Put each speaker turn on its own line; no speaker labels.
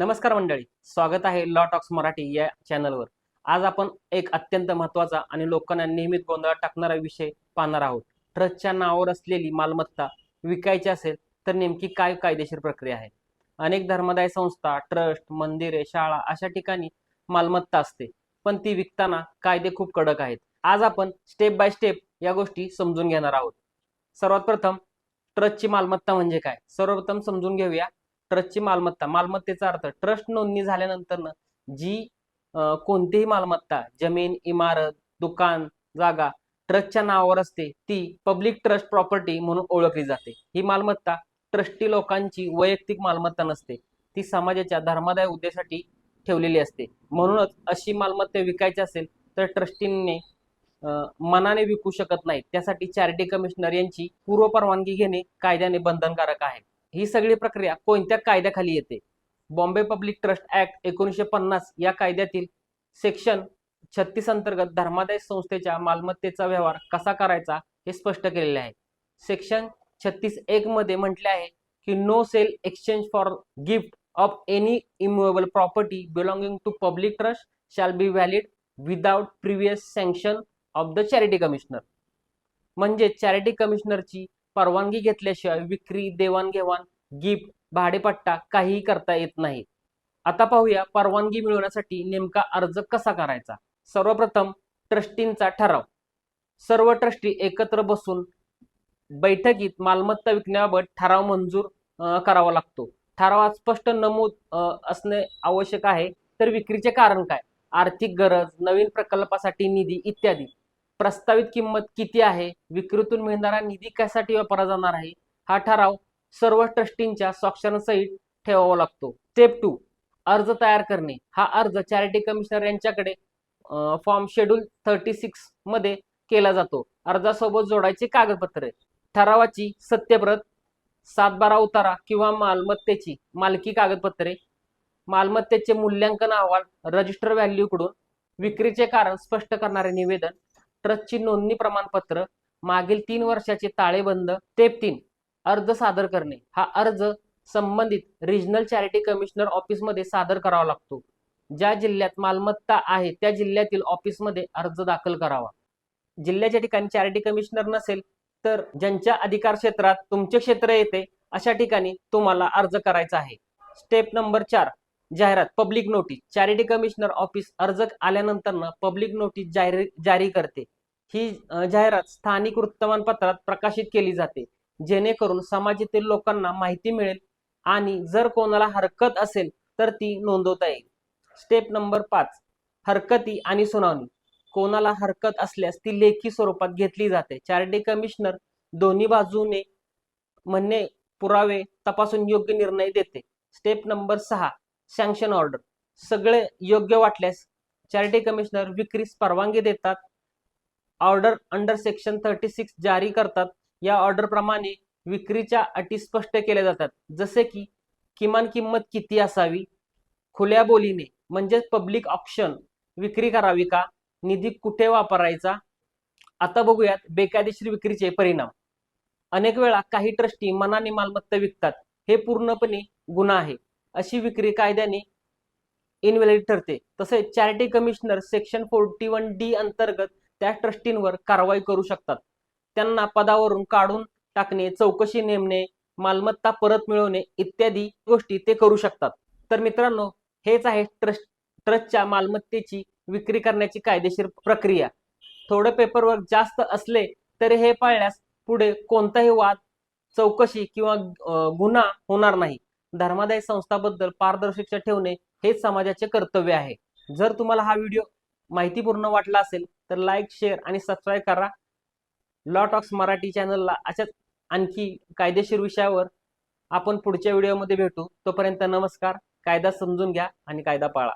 नमस्कार मंडळी स्वागत आहे लॉ टॉक्स मराठी या चॅनलवर. आज आपण एक अत्यंत महत्त्वाचा आणि लोकांना नेहमीच गोंधळात टाकणारा विषय पाहणार आहोत. ट्रस्टच्या नावावर असलेली मालमत्ता विकायची असेल तर नेमकी काय कायदेशीर प्रक्रिया आहे? अनेक धर्मदाय संस्था ट्रस्ट मंदिरे शाळा अशा ठिकाणी मालमत्ता असते पण ती विकताना कायदे खूप कडक आहेत. आज आपण स्टेप बाय स्टेप या गोष्टी समजून घेणार आहोत. सर्वात प्रथम ट्रस्टची मालमत्ता म्हणजे काय? सर्वप्रथम समजून घेऊया ट्रस्टची मालमत्ता. मालमत्तेचा अर्थ ट्रस्ट नोंदणी झाल्यानंतर जी कोणतीही मालमत्ता जमीन इमारत दुकान जागा ट्रस्टच्या नावावर असते ती पब्लिक ट्रस्ट प्रॉपर्टी म्हणून ओळखली जाते. ही मालमत्ता ट्रस्टी लोकांची वैयक्तिक मालमत्ता नसते. ती समाजाच्या धर्मादाय उद्देशासाठी ठेवलेली असते. म्हणूनच अशी मालमत्ता विकायची असेल तर ट्रस्टींनी मनाने विकू शकत नाही त्यासाठी चॅरिटी कमिशनर यांची पूर्व परवानगी घेणे कायद्याने बंधनकारक आहे. ही सगळी प्रक्रिया कोणत्या कायद्याखाली येते? बॉम्बे पब्लिक ट्रस्ट ऍक्ट एकोणीसशे पन्नास या कायद्यातील सेक्शन छत्तीस अंतर्गत धर्मादाय संस्थेच्या मालमत्तेचा व्यवहार कसा करायचा हे स्पष्ट केलेले आहे. सेक्शन छत्तीस एक मध्ये म्हटले आहे की no sale exchange for gift of any immovable property belonging to public trust shall be valid without previous sanction of the charity commissioner म्हणजे चॅरिटी कमिशनरची परवानगी घेतल्याशिवाय विक्री देवाणघेवाण गिफ्ट भाडेपट्टा काहीही करता येत नाही. आता पाहूया परवानगी मिळवण्यासाठी नेमका अर्ज कसा करायचा? सर्वप्रथम ट्रस्टींचा ठराव. सर्व ट्रस्टी एकत्र बसून बैठकीत मालमत्ता विकण्याबाबत ठराव मंजूर करावा लागतो. ठरावात स्पष्ट नमूद असणे आवश्यक आहे. तर विक्रीचे कारण काय? आर्थिक गरज नवीन प्रकल्पासाठी निधी इत्यादी. प्रस्तावित किंमत किती आहे? विक्रीतून मिळणारा निधी कशासाठी वापरला जाणार आहे? हा ठराव सर्व ट्रस्टींच्या स्वाक्षरांसहित ठेवावा लागतो. स्टेप टू अर्ज तयार करणे. हा अर्ज चॅरिटी कमिशनर यांच्याकडे फॉर्म शेड्यूल थर्टी सिक्समध्ये केला जातो. अर्जासोबत जोडायचे कागदपत्रे. ठरावाची सत्यप्रत सातबारा उतारा किंवा मालमत्तेची मालकी कागदपत्रे. मालमत्तेचे मूल्यांकन अहवाल रजिस्टर व्हॅल्यूकडून. विक्रीचे कारण स्पष्ट करणारे निवेदन. ट्रस्टची नोंदणी प्रमाणपत्र मागील तीन वर्षाचे ताळेबंद स्टेप तीन अर्ज सादर करणे. हा अर्ज संबंधित रिजनल चॅरिटी कमिशनर ऑफिसमध्ये सादर करावा लागतो. ज्या जिल्ह्यात मालमत्ता आहे त्या जिल्ह्यातील ऑफिसमध्ये अर्ज दाखल करावा. जिल्ह्याच्या ठिकाणी चॅरिटी कमिशनर नसेल तर ज्यांच्या अधिकार क्षेत्रात तुमचे क्षेत्र येते अशा ठिकाणी तुम्हाला अर्ज करायचा आहे. स्टेप नंबर चार जाहिरात public notice charity commissioner office अर्ज आल्यानंतर पब्लिक नोटीस जारी जारी करते. ही जाहिरात स्थानिक वृत्तमानपत्रात प्रकाशित केली जाते. जेणेकरून समाजातील लोकांना माहिती मिळेल आणि जर कोणाला हरकत असेल तर ती नोंदवता येईल. स्टेप नंबर पाच. हरकती आणि सुनावणी. कोणाला हरकत असल्यास ती लेखी स्वरूपात घेतली जाते. चॅरिटी कमिशनर दोन्ही बाजूने म्हणणे पुरावे तपासून योग्य निर्णय देते. स्टेप नंबर सहा. सँक्शन ऑर्डर सगळे योग्य वाटल्यास चॅरिटी कमिशनर विक्रीस परवानगी देतात. Order under section thirty six जारी करतात. या ऑर्डर प्रमाणे विक्रीच्या अटी स्पष्ट केल्या जातात. जसे की किमान किंमत किती असावी? खुल्या बोलीने म्हणजेच पब्लिक ऑप्शन विक्री करावी का? निधी कुठे वापरायचा? आता बघूयात बेकायदेशीर विक्रीचे परिणाम. अनेक वेळा काही ट्रस्टी मनाने मालमत्ता विकतात. हे पूर्णपणे गुन्हा आहे. अशी विक्री कायद्याने इनव्हॅलिड ठरते. तसेच charity commissioner section forty one D अंतर्गत त्या ट्रस्टींवर कारवाई करू शकतात. त्यांना पदावरून काढून टाकणे चौकशी नेमणे मालमत्ता परत मिळवणे इत्यादी गोष्टी ते करू शकतात. तर मित्रांनो हेच आहे ट्रस्ट ट्रस्टच्या मालमत्तेची विक्री करण्याची कायदेशीर प्रक्रिया. थोडं पेपरवर्क जास्त असले तरी हे पाळल्यास पुढे कोणताही वाद चौकशी किंवा गुन्हा होणार नाही. धर्मादाय संस्थाबद्दल पारदर्शकता ठेवणे हेच समाजाचे कर्तव्य आहे. जर तुम्हाला हा व्हिडिओ माहितीपूर्ण वाटला असेल तर लाईक शेअर आणि सबस्क्राईब करा. लॉ टॉक्स मराठी चॅनलला अशाच आणखी कायदेशीर विषयावर आपण पुढच्या व्हिडिओमध्ये भेटू. तोपर्यंत नमस्कार. कायदा समजून घ्या आणि कायदा पाळा.